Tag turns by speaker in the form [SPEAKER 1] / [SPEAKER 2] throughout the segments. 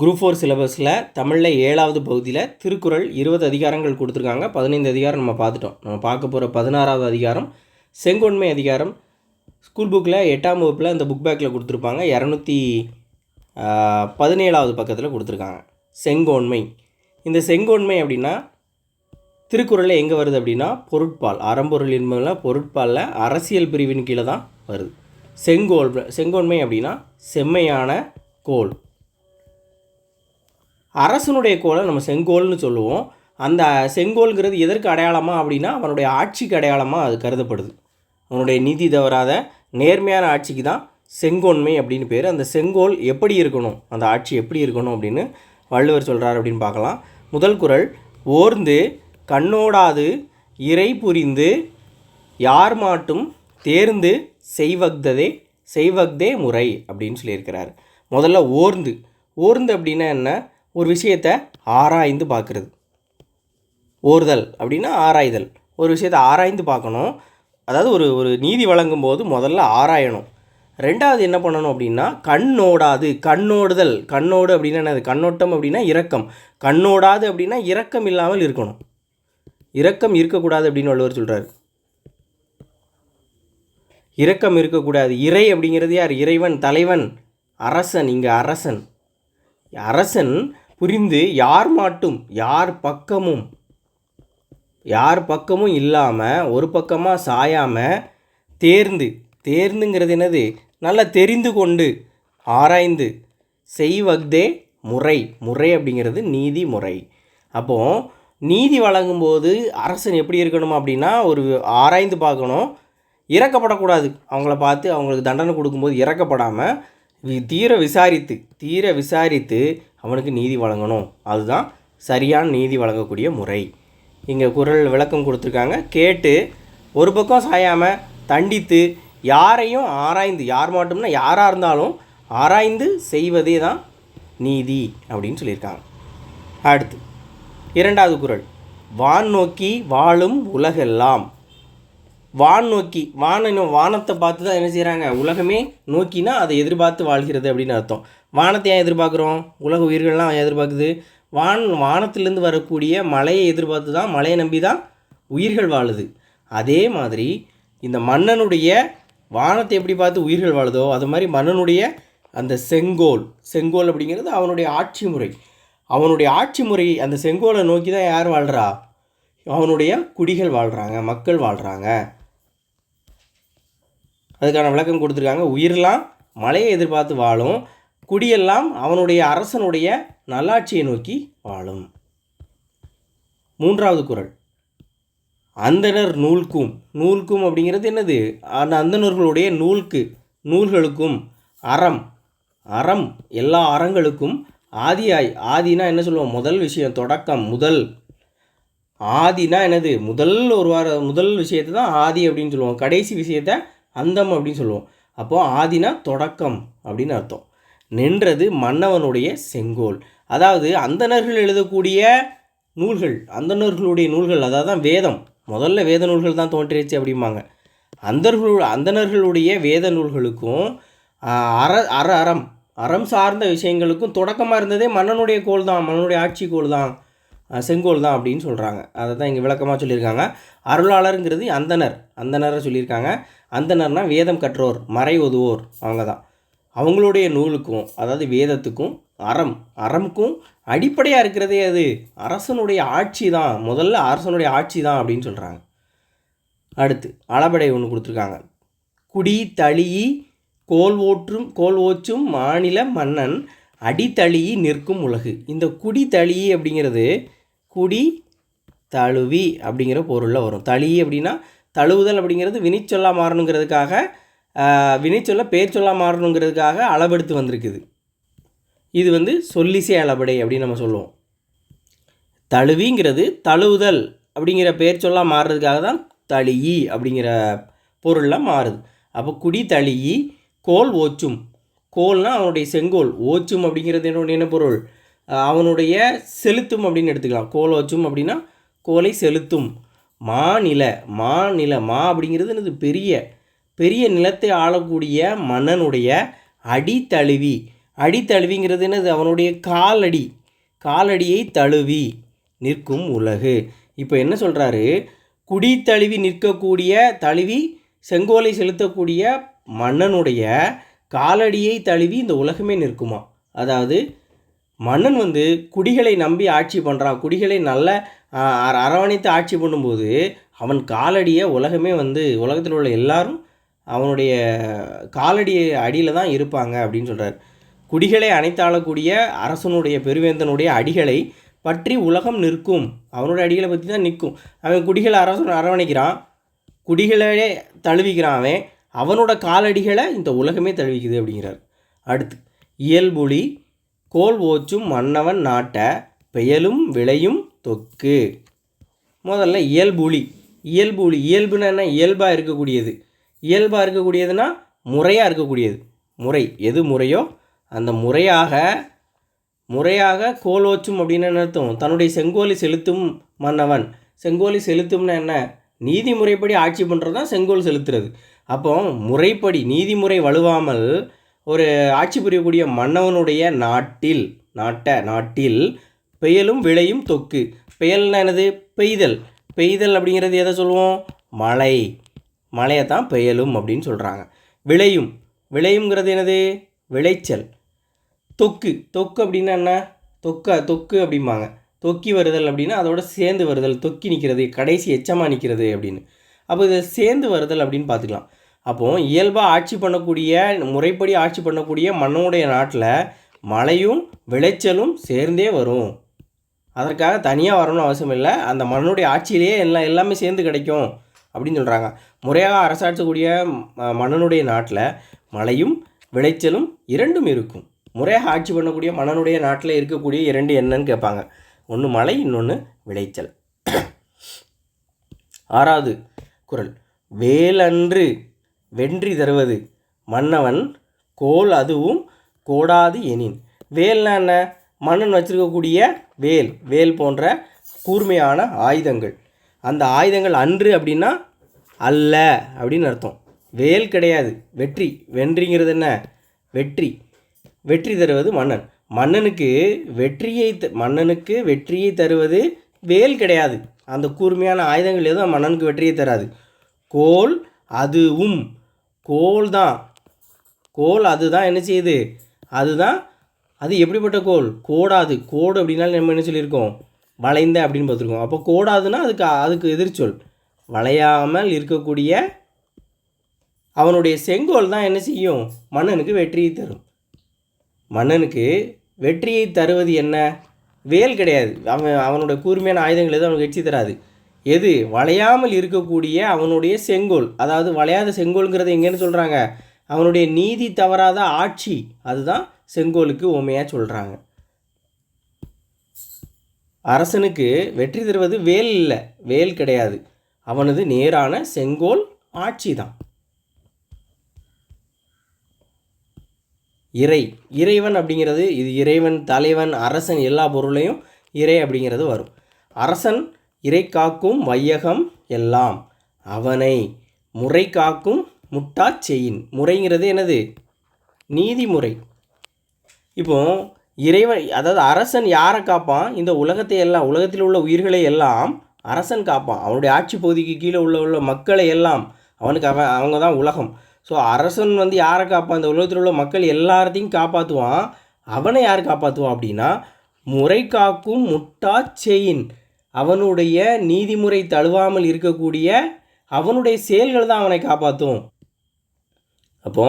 [SPEAKER 1] Group four சிலபஸில் தமிழில் ஏழாவது பகுதியில் திருக்குறள் இருபது அதிகாரங்கள் கொடுத்துருக்காங்க. பதினைந்து அதிகாரம் நம்ம பார்த்துட்டோம். நம்ம பார்க்க போகிற பதினாறாவது அதிகாரம் செங்கொன்மை அதிகாரம். ஸ்கூல் புக்கில் எட்டாம் வகுப்பில் இந்த புக் பேக்கில் கொடுத்துருப்பாங்க. இரநூத்தி பதினேழாவது பக்கத்தில் கொடுத்துருக்காங்க. செங்கோன்மை. இந்த செங்கோன்மை அப்படின்னா திருக்குறளில் எங்கே வருது அப்படின்னா பொருட்பால். அறம்பொருள் என்பதில் பொருட்பாலில் அரசியல் பிரிவின் கீழே தான் வருது. செங்கோல் செங்கோன்மை அப்படின்னா செம்மையான கோல். அரசனுடைய கோலை நம்ம செங்கோல்னு சொல்லுவோம். அந்த செங்கோல்ங்கிறது எதற்கு அடையாளமாக அப்படின்னா அவனுடைய ஆட்சிக்கு அடையாளமாக அது கருதப்படுது. அவனுடைய நீதி தவறாத நேர்மையான ஆட்சிக்கு தான் செங்கோன்மை அப்படின்னு பேர். அந்த செங்கோல் எப்படி இருக்கணும் அந்த ஆட்சி எப்படி இருக்கணும் அப்படின்னு வள்ளுவர் சொல்கிறார் அப்படின்னு பார்க்கலாம். முதல் குரல் ஓர்ந்து கண்ணோடாது இறை புரிந்து யார் மாட்டும் தேர்ந்து செய்வக்ததே செய்வக்தே முறை அப்படின்னு சொல்லியிருக்கிறார். முதல்ல ஓர்ந்து. ஓர்ந்து அப்படின்னா என்ன? ஒரு விஷயத்தை ஆராய்ந்து பார்க்குறது. ஓர்தல் அப்படின்னா ஆராய்தல். ஒரு விஷயத்தை ஆராய்ந்து பார்க்கணும். அதாவது ஒரு ஒரு நீதி வழங்கும் போது முதல்ல ஆராயணும். ரெண்டாவது என்ன பண்ணணும் அப்படின்னா கண்ணோடாது கண்ணோடுதல். கண்ணோடு அப்படின்னா என்னது? கண்ணோட்டம் அப்படின்னா இரக்கம். கண்ணோடாது அப்படின்னா இரக்கம் இல்லாமல் இருக்கணும். இரக்கம் இருக்கக்கூடாது அப்படின்னு வள்ளுவர் சொல்கிறார் இரக்கம் இருக்கக்கூடாது. இறை அப்படிங்கிறது யார்? இறைவன் தலைவன் அரசன் இங்கே அரசன். அரசன் புரிந்து யார் மாட்டும் யார் பக்கமும் யார் பக்கமும் இல்லாமல் ஒரு பக்கமாக சாயாமல் தேர்ந்து தேர்ந்துங்கிறது என்னது? நல்லா தெரிந்து கொண்டு ஆராய்ந்து செய்வக்தே முறை. முறை அப்படிங்கிறது நீதி முறை. அப்போது நீதி வழங்கும்போது அரசன் எப்படி இருக்கணும் அப்படின்னா ஒரு ஆராய்ந்து பார்க்கணும். இறக்கப்படக்கூடாது. அவங்கள பார்த்து அவங்களுக்கு தண்டனை கொடுக்கும்போது இறக்கப்படாமல் தீர விசாரித்து தீர விசாரித்து அவனுக்கு நீதி வழங்கணும். அதுதான் சரியான நீதி வழங்கக்கூடிய முறை. இங்கே குரல் விளக்கம் கொடுத்துருக்காங்க. கேட்டு ஒரு பக்கம் சாயாமல் தண்டித்து யாரையும் ஆராய்ந்து யார் மட்டும்னா யாராக இருந்தாலும் ஆராய்ந்து செய்வதே தான் நீதி அப்படின்னு சொல்லியிருக்காங்க. அடுத்து இரண்டாவது குறள் வான் நோக்கி வாழும் உலகெல்லாம் வான் நோக்கி வான வானத்தை பார்த்து தான் என்ன செய்கிறாங்க உலகமே நோக்கினா அதை எதிர்பார்த்து வாழ்கிறது அப்படின்னு அர்த்தம். வானத்தை ஏன் எதிர்பார்க்குறோம்? உலக உயிர்கள்லாம் எதிர்பார்க்குது? வான் வானத்திலேருந்து வரக்கூடிய மழையை எதிர்பார்த்து தான் மழையை நம்பி தான் உயிர்கள் வாழுது. அதே மாதிரி இந்த மன்னனுடைய வானத்தை எப்படி பார்த்து உயிர்கள் வாழுதோ அது மாதிரி மன்னனுடைய அந்த செங்கோல் செங்கோல் அப்படிங்கிறது அவனுடைய ஆட்சி முறை. அவனுடைய ஆட்சி முறை அந்த செங்கோலை நோக்கி தான் யார் வாழ்கிறா அவனுடைய குடிகள் வாழ்கிறாங்க மக்கள் வாழ்கிறாங்க அதுக்கான விளக்கம் கொடுத்துருக்காங்க. உயிரெல்லாம் மழையை எதிர்பார்த்து வாழும். குடியெல்லாம் அவனுடைய அரசனுடைய நல்லாட்சியை நோக்கி வாழும். மூன்றாவது குறள் அந்தனர் நூல்கும். நூல்கும் அப்படிங்கிறது என்னது? அந்த அந்தனர்களுடைய நூல்க்கு நூல்களுக்கும் அறம். அறம் எல்லா அறங்களுக்கும் ஆதியாய். ஆதினா என்ன சொல்லுவோம்? முதல் விஷயம் தொடக்கம் முதல். ஆதினா என்னது? முதல் ஒரு வார முதல் விஷயத்தை தான் ஆதி அப்படின்னு சொல்லுவோம். கடைசி விஷயத்தை அந்தம் அப்படின்னு சொல்லுவோம். அப்போது ஆதினா தொடக்கம் அப்படின்னு அர்த்தம். நின்றது மன்னவனுடைய செங்கோல். அதாவது அந்தணர்கள் எழுதக்கூடிய நூல்கள் அந்தணர்களுடைய நூல்கள் அதாவது தான் வேதம். முதல்ல வேத நூல்கள் தான் தோன்றிடுச்சு அப்படிம்பாங்க. அந்தர்கள் அந்தணர்களுடைய வேத நூல்களுக்கும் அற அற அறம் அறம் சார்ந்த விஷயங்களுக்கும் தொடக்கமாக இருந்ததே மன்னனுடைய கோல் தான் மன்னனுடைய ஆட்சி கோல் தான் செங்கோல் தான் அப்படின்னு சொல்கிறாங்க அதை தான் இங்கே விளக்கமாக சொல்லியிருக்காங்க. அருளாளருங்கிறது அந்தணர். அந்தணரை சொல்லியிருக்காங்க. அந்தனர்னால் வேதம் கற்றோர் மறை ஒதுவோர் அவங்க தான் அவங்களுடைய நூலுக்கும் அதாவது வேதத்துக்கும் அறம் அறமுக்கும் அடிப்படையாக இருக்கிறதே அது. அரசனுடைய ஆட்சி தான். முதல்ல அரசனுடைய ஆட்சி தான் அப்படின்னு சொல்கிறாங்க அடுத்து அளபடை ஒன்று கொடுத்துருக்காங்க. குடி தளியி கோல் ஓற்றும் கோல் ஓச்சும் மாநில மன்னன் அடித்தளியி நிற்கும் உலகு. இந்த குடி தளியி அப்படிங்கிறது குடி தழுவி அப்படிங்கிற பொருளில் வரும். தளி அப்படின்னா தழுவுதல் அப்படிங்கிறது வினிச்சொல்லாக மாறணுங்கிறதுக்காக ஆஹ், வினைச்சொல்ல பேர் சொல்லாக மாறணுங்கிறதுக்காக அளபெடுத்து வந்திருக்குது. இது வந்து சொல்லிசை அளபடை அப்படின்னு நம்ம சொல்லுவோம். தழுவிங்கிறது தழுவுதல் அப்படிங்கிற பேர் சொல்லாக மாறுறதுக்காக தான் தளியி அப்படிங்கிற பொருளில் மாறுது. அப்போ குடி தளியி கோல் ஓச்சும். கோல்னால் அவனுடைய செங்கோல். ஓச்சும் அப்படிங்கிறது என்னுடைய என்ன பொருள்? அவனுடைய செலுத்தும் அப்படின்னு எடுத்துக்கலாம். கோல் வச்சும் அப்படின்னா கோலை செலுத்தும். மாநில மாநில மா அப்படிங்கிறது என்னது? பெரிய பெரிய நிலத்தை ஆளக்கூடிய மன்னனுடைய அடி தழுவி என்னது? அவனுடைய காலடி காலடியை தழுவி நிற்கும் உலகு. இப்போ என்ன சொல்கிறாரு குடி தழுவி நிற்கக்கூடிய தழுவி செங்கோலை செலுத்தக்கூடிய மன்னனுடைய காலடியை தழுவி இந்த உலகமே நிற்குமா அதாவது மன்னன் வந்து குடிகளை நம்பி ஆட்சி பண்ணுறான் குடிகளை நல்ல அரவணைத்து ஆட்சி பண்ணும்போது அவன் காலடியை உலகமே வந்து உலகத்தில் உள்ள எல்லாரும் அவனுடைய காலடி அடியில் தான் இருப்பாங்க அப்படின்னு சொல்கிறார் குடிகளை அணைத்தாளக்கூடிய அரசனுடைய பெருவேந்தனுடைய அடிகளை பற்றி உலகம் நிற்கும். அவனுடைய அடிகளை பற்றி தான் நிற்கும். அவன் குடிகளை அரசன் அரவணைக்கிறான். குடிகளே தழுவிக்கிறான் அவன். அவனோட காலடிகளை இந்த உலகமே தழுவிக்குது அப்படிங்கிறார். அடுத்து இயல்புலி கோல் ஓச்சும் மன்னவன் நாட்ட பெயலும் விளையும் தொக்கு. முதல்ல இயல்புலி. இயல்புலி இயல்புன்னா என்ன? இயல்பாக இருக்கக்கூடியது. இயல்பாக இருக்கக்கூடியதுன்னா முறையாக இருக்கக்கூடியது. முறை. எது முறையோ அந்த முறையாக முறையாக கோலோச்சும் அப்படின்னு அர்த்தம்? தன்னுடைய செங்கோலி செலுத்தும் மன்னவன். செங்கோலி செலுத்தும்னா என்ன? நீதிமுறைப்படி ஆட்சி பண்ணுறது தான் செங்கோல் செலுத்துறது. அப்போ முறைப்படி நீதிமுறை வலுவாமல் ஒரு ஆட்சி புரியக்கூடிய மன்னவனுடைய நாட்டில் நாட்ட நாட்டில் பெயலும் விளையும் தொக்கு. பெயல்னா என்னது? பெய்தல். பெய்தல் அப்படிங்கிறது எதை சொல்லுவோம்? மழை. மழையை தான் பெயலும் அப்படின்னு சொல்கிறாங்க விளையும். விளையுங்கிறது என்னது? விளைச்சல். தொக்கு. தொக்கு அப்படின்னா என்ன? தொக்க தொக்கு அப்படிம்பாங்க. தொக்கி வருதல் அப்படின்னா அதோட சேர்ந்து வருதல். தொக்கி நிற்கிறது கடைசி எச்சமாக நிற்கிறது அப்படின்னு. அப்போ இதை சேர்ந்து வருதல் அப்படின்னு பார்த்துக்கலாம். அப்போது இயல்பாக ஆட்சி பண்ணக்கூடிய முறைப்படி ஆட்சி பண்ணக்கூடிய மன்னனுடைய நாட்டில் மழையும் விளைச்சலும் சேர்ந்தே வரும். அதற்காக தனியாக வரணும்னு அவசியம் இல்லை. அந்த மன்னனுடைய ஆட்சியிலேயே எல்லாம் எல்லாமே சேர்ந்து கிடைக்கும் அப்படின்னு சொல்கிறாங்க முறையாக அரசாட்சக்கூடிய ம- மன்னனுடைய நாட்டில் மழையும் விளைச்சலும் இரண்டும் இருக்கும். முறையாக ஆட்சி பண்ணக்கூடிய மன்னனுடைய நாட்டில் இருக்கக்கூடிய இரண்டு என்னன்னு கேட்பாங்க. ஒன்று மழை இன்னொன்று விளைச்சல். ஆறாவது குறள் வேலன்று வென்றி தருவது. மன்னவன் கோல் அதுவும் கோடாது எனின். வேல்னா என்ன? மன்னன் வச்சிருக்கக்கூடிய வேல் வேல் போன்ற கூர்மையான ஆயுதங்கள். அந்த ஆயுதங்கள் அன்று அப்படின்னா அல்ல அப்படின்னு அர்த்தம். வேல் கிடையாது. வெற்றி. வென்றிங்கிறது என்ன? வெற்றி. வெற்றி தருவது மன்னன். மன்னனுக்கு வெற்றியை த- மன்னனுக்கு வெற்றியை தருவது வேல் கிடையாது. அந்த கூர்மையான ஆயுதங்கள் எதுவும் மன்னனுக்கு வெற்றியை தராது. கோல் அதுவும் கோல் தான். கோல் அதுதான் என்ன செய்யுது? அதுதான் அது எப்படிப்பட்ட கோல்? கோடாது. கோடு அப்படின்னாலும் நம்ம என்ன சொல்லியிருக்கோம்? வளைந்த அப்படின்னு பார்த்துருக்கோம். அப்போ கோடாதுன்னா அதுக்கு அதுக்கு எதிர்ச்சொல். வளையாமல் இருக்கக்கூடிய அவனுடைய செங்கோல் தான் என்ன செய்யும்? மன்னனுக்கு வெற்றியை தரும். மன்னனுக்கு வெற்றியை தருவது என்ன? வேல் கிடையாது. அவன் அவனுடைய கூர்மையான ஆயுதங்கள் எதுவும் அவனுக்கு வெற்றி தராது. எது? வளையாமல் இருக்கக்கூடிய அவனுடைய செங்கோல். அதாவது வளையாத செங்கோல்ங்கிறது எங்கேன்னு சொல்கிறாங்க அவனுடைய நீதி தவறாத ஆட்சி. அதுதான் செங்கோலுக்கு உண்மையாக சொல்கிறாங்க அரசனுக்கு வெற்றி தருவது வேல் இல்லை. வேல் கிடையாது. அவனது நேரான செங்கோல் ஆட்சி தான் இறை. இறைவன் அப்படிங்கிறது இது இறைவன் தலைவன் அரசன் எல்லா பொருளையும் இறை அப்படிங்கிறது வரும். அரசன் இறை காக்கும் வையகம் எல்லாம் அவனை முறை காக்கும் முட்டாச் செயின் முறைங்கிறது என்னது? நீதிமுறை. இப்போ இறைவன் அதாவது அரசன் யாரை காப்பான்? இந்த உலகத்தை எல்லாம் உலகத்தில் உள்ள உயிர்களை எல்லாம் அரசன் காப்பான். அவனுடைய ஆட்சி பகுதிக்கு கீழே உள்ள உள்ள மக்களை எல்லாம் அவனுக்கு அவன் அவங்க தான் உலகம். ஸோ அரசன் வந்து யாரை காப்பான்? இந்த உலகத்தில் உள்ள மக்கள் எல்லாத்தையும் காப்பாற்றுவான் அவனை யார் காப்பாற்றுவான் அப்படின்னா முறை காக்கும் முட்டா செயின் அவனுடைய நீதிமுறை தழுவாமல் இருக்கக்கூடிய அவனுடைய செயல்கள் தான் அவனை காப்பாற்றும் அப்போ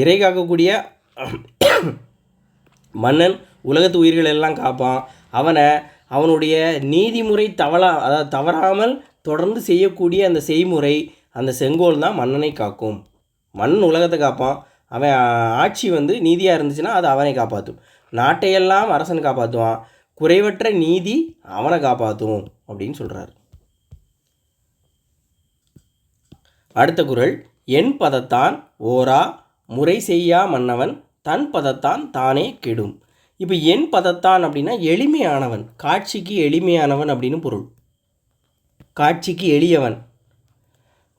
[SPEAKER 1] இறை காக்கக்கூடிய மன்னன் உலகத்து உயிர்கள் எல்லாம் காப்பான். அவனை அவனுடைய நீதிமுறை தவறா அதாவது தவறாமல் தொடர்ந்து செய்யக்கூடிய அந்த செய்முறை அந்த செங்கோல் தான் மன்னனை காக்கும். மன்னன் உலகத்தை காப்பான். அவன் ஆட்சி வந்து நீதியாக இருந்துச்சுன்னா அது அவனை காப்பாற்றும் நாட்டையெல்லாம் அரசன் காப்பாற்றுவான் குறைவற்ற நீதி அவனை காப்பாற்றும் அப்படின்னு சொல்கிறார் அடுத்த குறள் என் பதத்தான் ஓரா முறை செய்யா மன்னவன் தன் பதத்தான் தானே கெடும். இப்போ என் பதத்தான் அப்படின்னா எளிமையானவன் காட்சிக்கு எளிமையானவன் அப்படின்னு பொருள். காட்சிக்கு எளியவன்.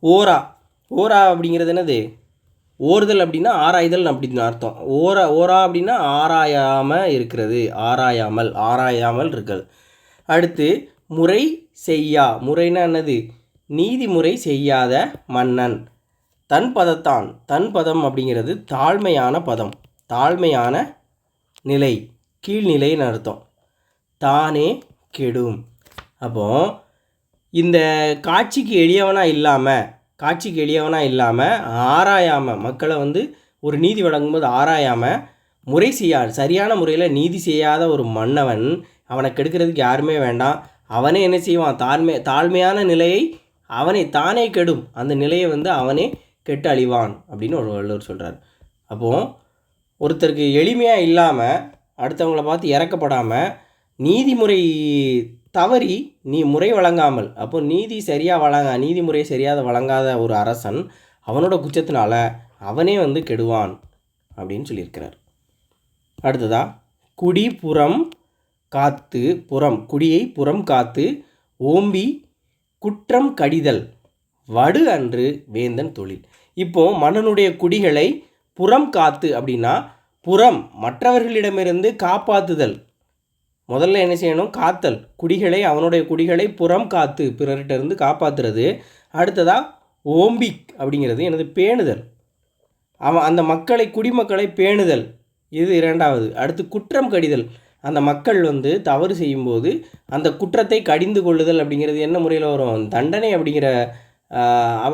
[SPEAKER 1] ஓரா ஓரா அப்படிங்கிறது என்னது? ஓறுதல் அப்படின்னா ஆராய்தல் அப்படின்னு அர்த்தம். ஓர ஓரா அப்படின்னா ஆராயாமல் இருக்கிறது. ஆராயாமல் ஆராயாமல் இருக்கிறது அடுத்து முறை செய்யா. முறைனா என்னது? நீதிமுறை செய்யாத மன்னன். தன் பதத்தான். தன் பதம் அப்படிங்கிறது தாழ்மையான பதம். தாழ்மையான நிலை. கீழ்நிலைன்னு அர்த்தம். தானே கெடும். அப்போ இந்த காட்சிக்கு எளியவனாக இல்லாமல் காட்சிக்கு எளியவனாக இல்லாமல் ஆராயாமல் மக்களை வந்து ஒரு நீதி வழங்கும்போது ஆராயாமல் முறை செய்யா சரியான முறையில் நீதி செய்யாத ஒரு மன்னவன் அவனை கெடுக்கிறதுக்கு யாருமே வேண்டாம். அவனே என்ன செய்வான்? தாழ்மை தாழ்மையான நிலையை அவனை தானே கெடும். அந்த நிலையை வந்து அவனே கெட்டு அழிவான் அப்படின்னு ஒரு வள்ளுவர் சொல்கிறார் அப்போது ஒருத்தருக்கு எளிமையாக இல்லாமல் அடுத்தவங்கள பார்த்து இறக்கப்படாமல் நீதிமுறை தவறி நீ முறை வழங்காமல் அப்போ நீதி சரியாக வழங்க நீதிமுறை சரியாக வழங்காத ஒரு அரசன் அவனோட குற்றத்தினால அவனே வந்து கெடுவான் அப்படின்னு சொல்லியிருக்கிறார். அடுத்ததா குடி புறம் காத்து புறம் குடியை புறம் காத்து ஓம்பி குற்றம் கடிதல் வடு அன்று வேந்தன் தொழில். இப்போ மன்னனுடைய குடிகளை புறம் காத்து அப்படின்னா புறம் மற்றவர்களிடமிருந்து காப்பாற்றுதல் முதல்ல என்ன செய்யணும்? காத்தல். குடிகளை அவனுடைய குடிகளை புறம் காத்து பிறர்கிட்ட இருந்து காப்பாற்றுறது அடுத்ததாக ஓம்பிக் அப்படிங்கிறது எனது பேணுதல். அவன் அந்த மக்களை குடிமக்களை பேணுதல். இது இரண்டாவது. அடுத்து குற்றம் கடிதல். அந்த மக்கள் வந்து தவறு செய்யும்போது அந்த குற்றத்தை கடிந்து கொள்ளுதல் அப்படிங்கிறது என்ன முறையில் வரும்? தண்டனை அப்படிங்கிற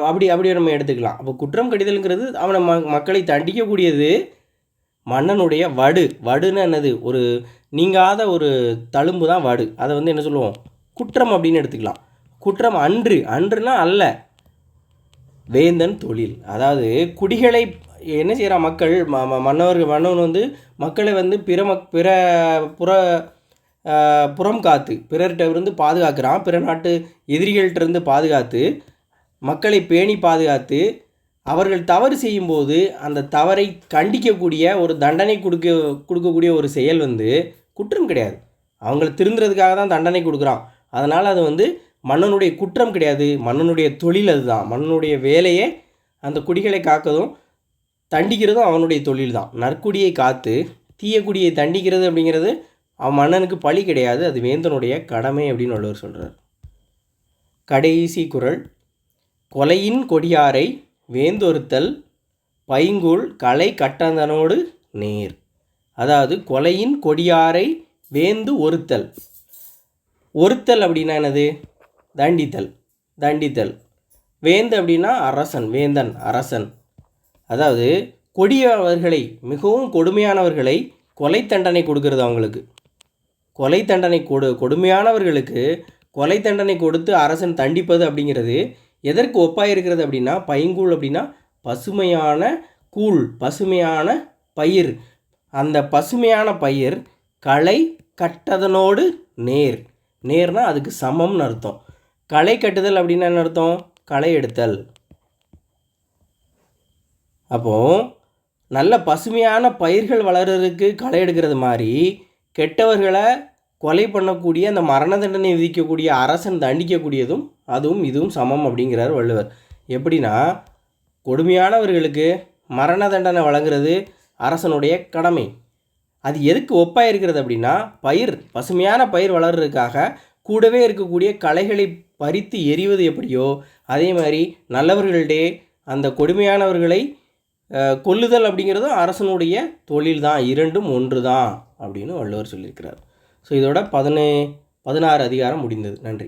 [SPEAKER 1] அப்படி அப்படி நம்ம எடுத்துக்கலாம். அப்போ குற்றம் கடிதல்ங்கிறது அவனை ம மக்களை தண்டிக்கக்கூடியது மன்னனுடைய வடு. வடுன்னு என்னது? ஒரு நீங்காத ஒரு தழும்பு தான் வடு. அதை வந்து என்ன சொல்லுவோம்? குற்றம் அப்படின்னு எடுத்துக்கலாம். குற்றம் அன்று. அன்றுனா அல்ல. வேந்தன் தொழில். அதாவது குடிகளை என்ன செய்கிறா மக்கள்? ம ம- மன்னவர்கள் மன்னவன் வந்து மக்களை வந்து பிற மக் பிற புற புறம் காத்து பிறர்கிட்ட இருந்து பாதுகாக்கிறான். பிற நாட்டு எதிரிகள்கிட்ட இருந்து பாதுகாத்து மக்களை பேணி பாதுகாத்து அவர்கள் தவறு செய்யும்போது அந்த தவறை கண்டிக்கக்கூடிய ஒரு தண்டனை கொடுக்க கொடுக்கக்கூடிய ஒரு செயல் வந்து குற்றம் கிடையாது. அவங்கள திருந்துறதுக்காக தான் தண்டனை கொடுக்குறான். அதனால் அது வந்து மன்னனுடைய குற்றம் கிடையாது. மன்னனுடைய தொழில் அதுதான். மன்னனுடைய வேலையே அந்த குடிகளை காக்கதும் தண்டிக்கிறதும் அவனுடைய தொழில் தான். நற்குடியை காத்து தீய குடியை தண்டிக்கிறது அப்படிங்கிறது அவன் மன்னனுக்கு பழி கிடையாது. அது வேந்தனுடைய கடமை அப்படின்னு வள்ளுவர் சொல்கிறார் கடைசி குரல். கொலையின் கொடியாரை வேந்தொருத்தல் பைங்கூழ் கலை கட்டந்தனோடு நேர். அதாவது கொலையின் கொடியாரை வேந்து ஒருத்தல். ஒருத்தல் அப்படின்னா என்னது? தண்டித்தல். தண்டித்தல். வேந்து அப்படின்னா அரசன் வேந்தன் அரசன். அதாவது கொடியவர்களை மிகவும் கொடுமையானவர்களை கொலை தண்டனை கொடுக்கறது அவங்களுக்கு. கொலை தண்டனை கொடு கொடுமையானவர்களுக்கு கொலை தண்டனை கொடுத்து அரசன் தண்டிப்பது அப்படிங்கிறது எதற்கு ஒப்பாயிருக்கிறது அப்படின்னா பைங்கூழ் அப்படின்னா பசுமையான கூழ் பசுமையான பயிர். அந்த பசுமையான பயிர் களை கட்டதனோடு நேர். நேர்னால் அதுக்கு சமம்னு அர்த்தம். களை கட்டுதல் அப்படின்னா என்ன அர்த்தம்? களை எடுத்தல். அப்போது நல்ல பசுமையான பயிர்கள் வளர்கிறதுக்கு களை எடுக்கிறது மாதிரி கெட்டவர்களை கொலை பண்ணக்கூடிய அந்த மரண தண்டனை விதிக்கக்கூடிய அரசன் தண்டிக்கக்கூடியதும் அதுவும் இதுவும் சமம் அப்படிங்கிறார் வள்ளுவர். எப்படின்னா கொடுமையானவர்களுக்கு மரண தண்டனை வழங்குறது அரசனுடைய கடமை. அது எதுக்கு ஒப்பாக இருக்கிறது அப்படின்னா பயிர் பசுமையான பயிர் வளர்றதுக்காக கூடவே இருக்கக்கூடிய களைகளை பறித்து எறிவது எப்படியோ அதே மாதிரி நல்லவர்கள்டே அந்த கொடுமையானவர்களை கொல்லுதல் அப்படிங்கிறதும் அரசனுடைய தொழில் தான் இரண்டும் ஒன்று தான் அப்படின்னு வள்ளுவர் சொல்லியிருக்கிறார். ஸோ இதோட பதினே பதினாறு அதிகாரம் முடிந்தது. நன்றி.